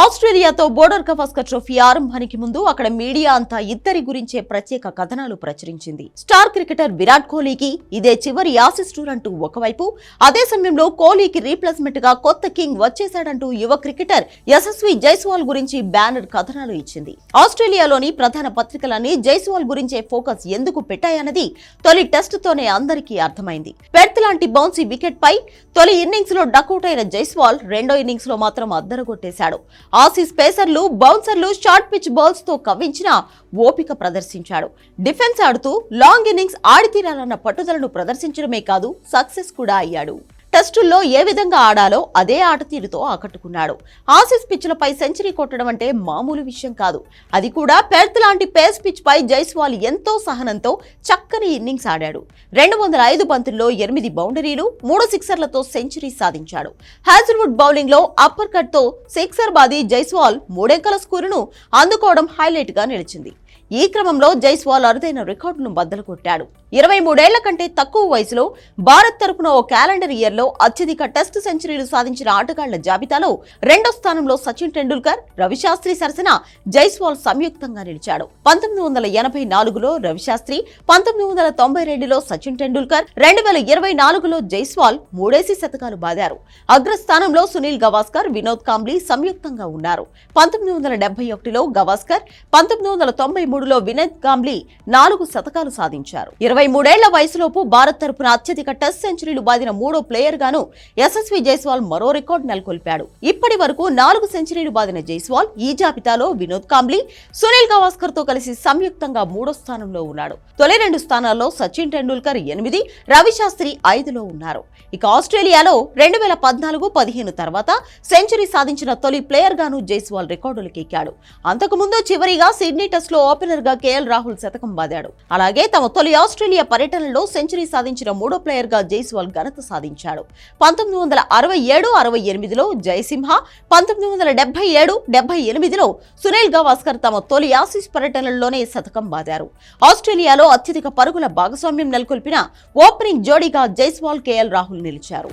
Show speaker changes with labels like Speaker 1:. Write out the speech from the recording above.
Speaker 1: ఆస్ట్రేలియాతో Border Gavaskar trophy ఆరంభానికి ముందు అక్కడ మీడియా అంతా ఇద్దరి గురించే ప్రత్యేక కథనాలు ప్రచురించింది. స్టార్ క్రికెటర్ విరాట్ కోహ్లీకి ఇదే చివరి ఆసిస్ టూర్ అంటూ ఒకవైపు అదే సమయంలో కోహ్లీకి రీప్లేస్మెంట్గా కొత్త కింగ్ వచ్చేశాడంటూ యువ క్రికెటర్ యశస్వి జైస్వాల్ గురించి బ్యానర్ కథనాలు ఇచ్చింది. ఆస్ట్రేలియాలోని ప్రధాన పత్రికలన్నీ జైస్వాల్ గురించే ఫోకస్ ఎందుకు పెట్టాయన్నది తొలి టెస్ట్ తోనే అందరికీ అర్థమైంది. పెర్త్ లాంటి బౌన్సీ వికెట్ పై తొలి ఇన్నింగ్స్లో డకౌట్ అయిన జైస్వాల్ రెండో ఇన్నింగ్స్లో మాత్రం అద్దరగొట్టేశాడు. ఆసీస్ పేసర్లు బౌన్సర్లు షార్ట్ పిచ్ బాల్స్తో కవ్వించిన ఓపిక ప్రదర్శించాడు. డిఫెన్స్ ఆడుతూ లాంగ్ ఇన్నింగ్స్ ఆడితీరాలన్న పట్టుదలను ప్రదర్శించడమే కాదు సక్సెస్ కూడా అయ్యాడు. టెస్టుల్లో ఏ విధంగా ఆడాలో అదే ఆట తీరుతో ఆకట్టుకున్నాడు. ఆసీస్ పిచ్లపై సెంచరీ కొట్టడం అంటే మామూలు విషయం కాదు. అది కూడా పెర్త్ లాంటి పేస్ పిచ్ పై జైస్వాల్ ఎంతో సహనంతో చక్కని ఇన్నింగ్స్ ఆడాడు. రెండు వందల ఐదు బంతుల్లో ఎనిమిది బౌండరీలు మూడు సిక్సర్లతో సెంచరీ సాధించాడు. హాజర్వుడ్ బౌలింగ్లో అప్పర్ కట్తో సిక్సర్ బాది జైస్వాల్ మూడెంకల స్కోరును అందుకోవడం హైలైట్గా నిలిచింది. ఈ క్రమంలో జైస్వాల్ అరుదైన రికార్డును బద్దలు కొట్టాడు ఇరవై మూడేళ్ళ కంటే తక్కువ వయసులో భారత్ తరపున ఓ క్యాలెండర్ ఇయర్లో అత్యధిక టెస్ట్ సెంచరీలు సాధించిన ఆటగాళ్ళ జాబితాలో రెండో స్థానంలో సచిన్ టెండూల్కర్ రవిశాస్త్రి సరసన జైస్వాల్ సంయుక్తంగా నిలిచాడు. పంతొమ్మిది వందల ఎనభై నాలుగులో రవిశాస్త్రి పంతొమ్మిది వందల తొంభై రెండులో సచిన్ టెండూల్కర్ రెండు వేల ఇరవై నాలుగులో జైస్వాల్ మూడేసి శతకాలు బాదారు. అగ్రస్థానంలో సునీల్ గవాస్కర్ వినోద్ కాంబ్లీ సంయుక్తంగా ఉన్నారు. పంతొమ్మిది వందల డెబ్బై ఒకటిలో గవాస్కర్ పంతొమ్మిది వందల తొంభై మూడు మూడులో వినోద్ గాంబ్లీ నాలుగు శతకాలు సాధించారు. ఇరవై మూడేళ్ళ వయసులోపు భారత్ తరపున అత్యధిక టెస్ట్ సెంచరీలు బాదిన మూడో ప్లేయర్ గాను యశస్వి జైస్వాల్ మరో రికార్డు నెలకొల్పాడు. ఇప్పటి వరకు నాలుగు సెంచరీలు బాదిన జైస్వాల్ ఈ జాబితాలో వినోద్ కాంబ్లీ సునీల్ గవాస్కర్తో కలిసి సంయుక్తంగా మూడో స్థానంలో ఉన్నాడు. తొలి రెండు స్థానాల్లో సచిన్ టెండూల్కర్ ఎనిమిది రవిశాస్త్రి ఐదులో ఉన్నారు. ఇక ఆస్ట్రేలియాలో రెండు వేల పద్నాలుగు పదిహేను తర్వాత సెంచరీ సాధించిన తొలి ప్లేయర్ గాను జైస్వాల్ రికార్డులు ఎక్కాడు అంతకుముందు చివరిగా సిడ్నీ టెస్ట్లో ఓపెనర్ గా కేఎల్ రాహుల్ శతకం బాదాడు. అలాగే తమ తొలి ఆస్ట్రేలియా పర్యటనలో సెంచరీ సాధించిన మూడో ప్లేయర్గా జైస్వాల్ ఘనత సాధించాడు. పంతొమ్మిది వందల అరవై ఏడు అరవై ఎనిమిదిలో జయసింహ పంతొమ్మిది వందల డెబ్బై ఏడు డెబ్బై ఎనిమిదిలో సునీల్ గవాస్కర్ తమ తొలి ఆసీస్ పర్యటనలోనే శతకం బాదారు. ఆస్ట్రేలియాలో అత్యధిక పరుగుల భాగస్వామ్యం నెలకొల్పిన ఓపెనింగ్ జోడీగా జైస్వాల్ కేఎల్ రాహుల్ నిలిచారు.